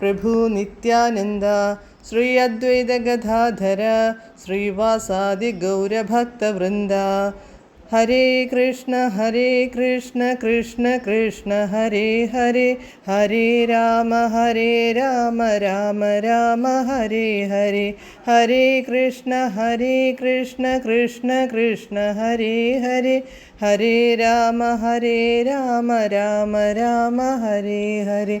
प्रभु नित्यानन्द श्री अद्वैतगदाधर श्रीवासादिगौरभक्तवृन्द हरे कृष्ण हरे कृष्ण कृष्ण कृष्ण हरे हरे हरे राम हरे राम राम राम हरे हरे हरे कृष्ण हरे कृष्ण कृष्ण कृष्ण हरे हरे हरे राम हरे राम राम राम हरे हरे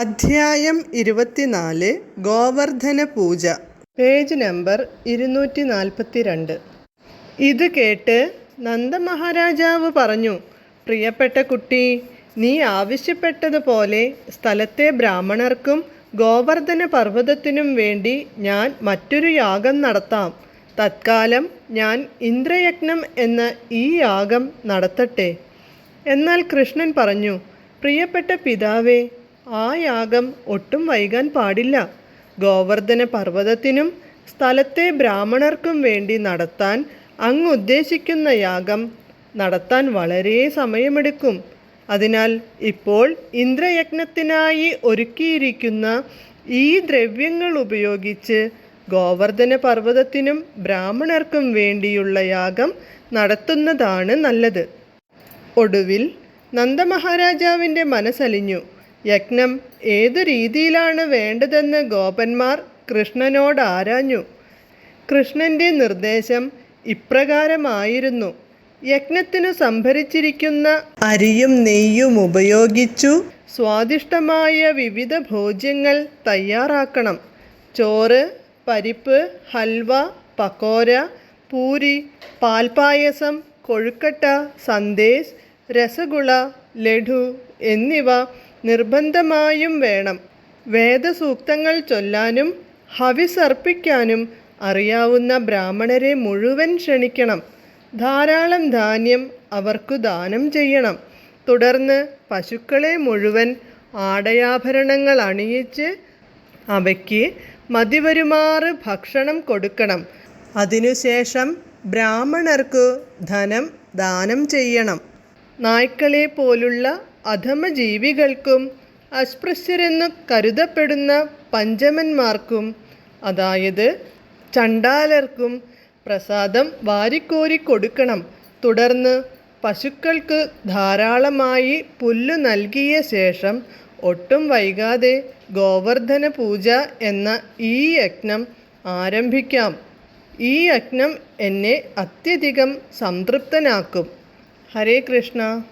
അധ്യായം ഇരുപത്തിനാല് ഗോവർദ്ധന പൂജ. Page number ഇരുന്നൂറ്റി നാൽപ്പത്തി രണ്ട് ഇത് കേട്ട് നന്ദമഹാരാജാവ് പറഞ്ഞു പ്രിയപ്പെട്ട കുട്ടി നീ ആവശ്യപ്പെട്ടതുപോലെ സ്ഥലത്തെ ബ്രാഹ്മണർക്കും ഗോവർദ്ധന പർവതത്തിനും വേണ്ടി ഞാൻ മറ്റൊരു യാഗം നടത്താം. തത്കാലം ഞാൻ ഇന്ദ്രയജ്ഞം എന്ന ഈ യാഗം നടത്തട്ടെ എന്നാൽ കൃഷ്ണൻ പറഞ്ഞു പ്രിയപ്പെട്ട പിതാവേ ആ യാഗം ഒട്ടും വൈകാൻ പാടില്ല. ഗോവർദ്ധന പർവതത്തിനും സ്ഥലത്തെ ബ്രാഹ്മണർക്കും വേണ്ടി നടത്താൻ അങ്ങ് ഉദ്ദേശിക്കുന്ന യാഗം നടത്താൻ വളരെ സമയമെടുക്കും. അതിനാൽ ഇപ്പോൾ ഇന്ദ്രയജ്ഞത്തിനായി ഒരുക്കിയിരിക്കുന്ന ഈ ദ്രവ്യങ്ങൾ ഉപയോഗിച്ച് ഗോവർദ്ധന പർവതത്തിനും ബ്രാഹ്മണർക്കും വേണ്ടിയുള്ള യാഗം നടത്തുന്നതാണ് നല്ലത്. ഒടുവിൽ നന്ദമഹാരാജാവിന്റെ മനസ്സലിഞ്ഞു. യജ്ഞം ഏതു രീതിയിലാണ് വേണ്ടതെന്ന് ഗോപന്മാർ കൃഷ്ണനോട് ആരാഞ്ഞു. കൃഷ്ണന്റെ നിർദ്ദേശം ഇപ്രകാരമായിരുന്നു. യജ്ഞത്തിനു സംഭരിച്ചിരിക്കുന്ന അരിയും നെയ്യും ഉപയോഗിച്ചു സ്വാദിഷ്ടമായ വിവിധ ഭോജ്യങ്ങൾ തയ്യാറാക്കണം. ചോറ് പരിപ്പ് ഹൽവ പക്കോര പൂരി പാൽപായസം കൊഴുക്കട്ട സന്ദേശ് രസഗുള ലഡു എന്നിവ നിർബന്ധമായും വേണം. വേദസൂക്തങ്ങൾ ചൊല്ലാനും ഹവിസർപ്പിക്കാനും അറിയാവുന്ന ബ്രാഹ്മണരെ മുഴുവൻ ക്ഷണിക്കണം. ധാരാളം ധാന്യം അവർക്കു ദാനം ചെയ്യണം. തുടർന്ന് പശുക്കളെ മുഴുവൻ ആടയാഭരണങ്ങൾ അണിയിച്ച് അവയ്ക്ക് മതിവരുമാറ് ഭക്ഷണം കൊടുക്കണം. അതിനുശേഷം ബ്രാഹ്മണർക്കു ധനം ദാനം ചെയ്യണം. നായ്ക്കളെ പോലുള്ള അധമജീവികൾക്കും അസ്പൃശ്യരെന്നു കരുതപ്പെടുന്ന പഞ്ചമന്മാർക്കും അതായത് ചണ്ടാലർക്കും പ്രസാദം വാരിക്കോരി കൊടുക്കണം. തുടർന്ന് പശുക്കൾക്ക് ധാരാളമായി പുല്ലു നൽകിയ ശേഷം ഒട്ടും വൈകാതെ ഗോവർദ്ധന പൂജ എന്ന ഈ യജ്ഞം ആരംഭിക്കാം. ഈ യജ്ഞം എന്നെ അത്യധികം സംതൃപ്തനാക്കും. ഹരേ കൃഷ്ണ.